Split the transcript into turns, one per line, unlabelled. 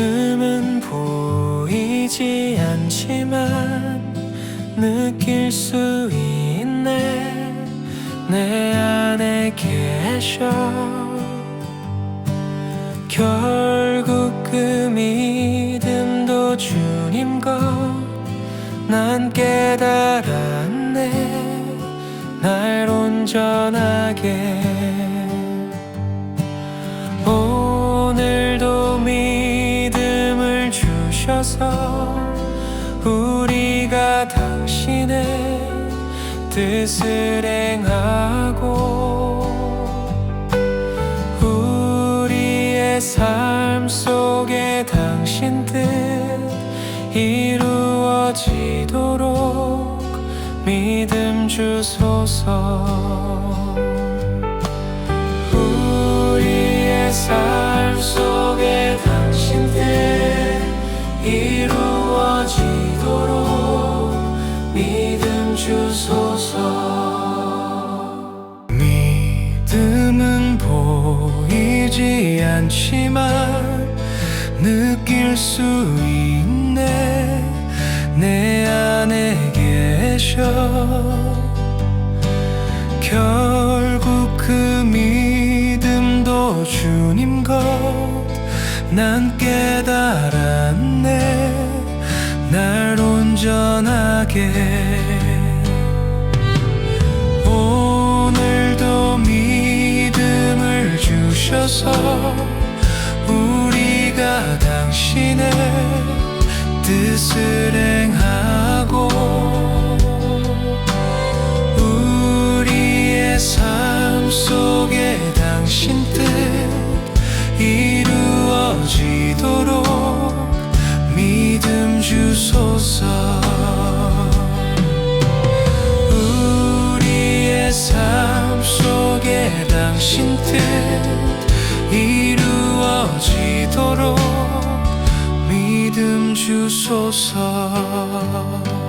믿음은 보이지 않지만 느낄 수 있네. 내 안에 계셔. 결국 그 믿음도 주님 것난 깨달았네. 날 온전하게 주셔서 우리가 당신의 뜻을 행하고 우리의 삶 속에 당신 뜻 이루어지도록 믿음 주소서 주소서. 믿음은 보이지 않지만 느낄 수 있네. 내 안에 계셔. 결국 그 믿음도 주님 것. 난 깨달았네. 날 온전하게 주셔서 우리가 당신의 뜻을 행하고 우리의 삶 속에 당신 뜻 이루어지도록 주소서